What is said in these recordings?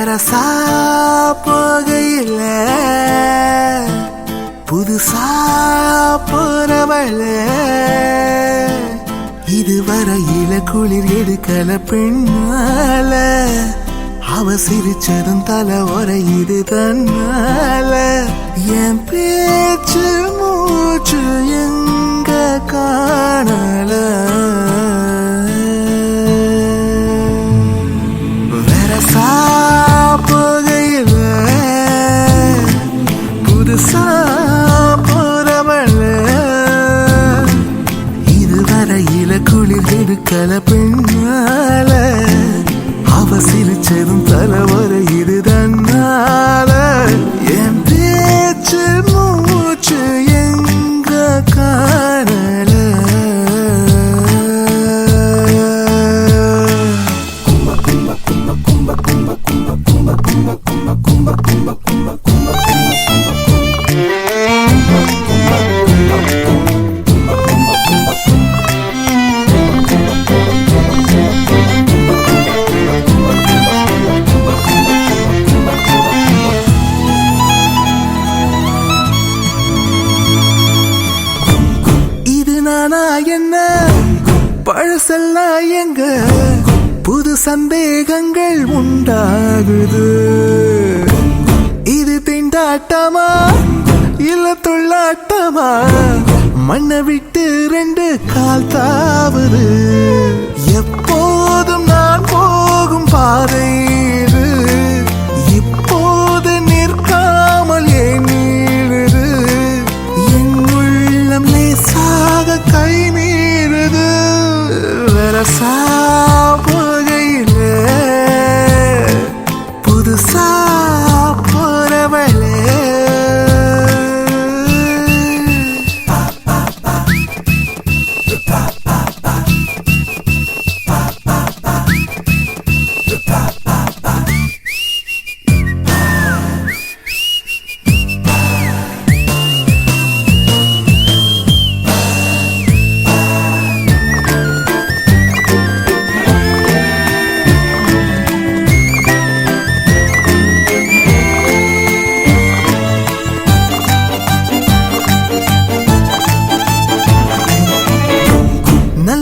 பெரசா போகையில் புதுசா போறவள இதுவரையில குளிர் எடுக்கல பெண்ணால அவ சிரிச்சதும் தலை உரையுது தன்னால. என் பேச்சு குளிர் பெண்ணால அவ சிரிச்சதும் தலைவர இது தன்னால என் பேச்சு மூச்சு எங்க காணல இது பழசெல்லாம் எங்க புது சந்தேகங்கள் உண்டாகுது. இது திண்டாட்டமா? இல்ல தொள்ளாட்டமா மண்ணை விட்டு ரெண்டு கால் தாவுது. out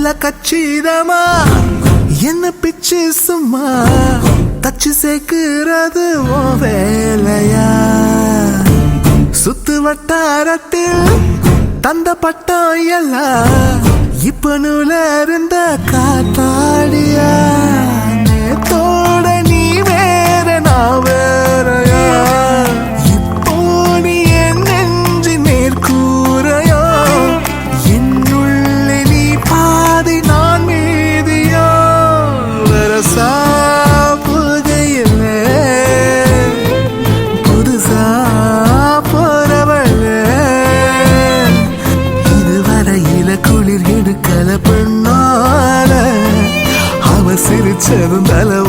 நல்ல கச்சிதமா? என்ன பிச்சு சும்மா? தச்சு சேர்க்கிறது ஓ வேலையா? சுத்து வட்டாரத்தில் தந்த பட்டம் எல்லாம் இப்ப நூல இருந்த காத்தாடியா? எடுக்கல பெண்ணால அவ சிரிச்சதும் தலை உரை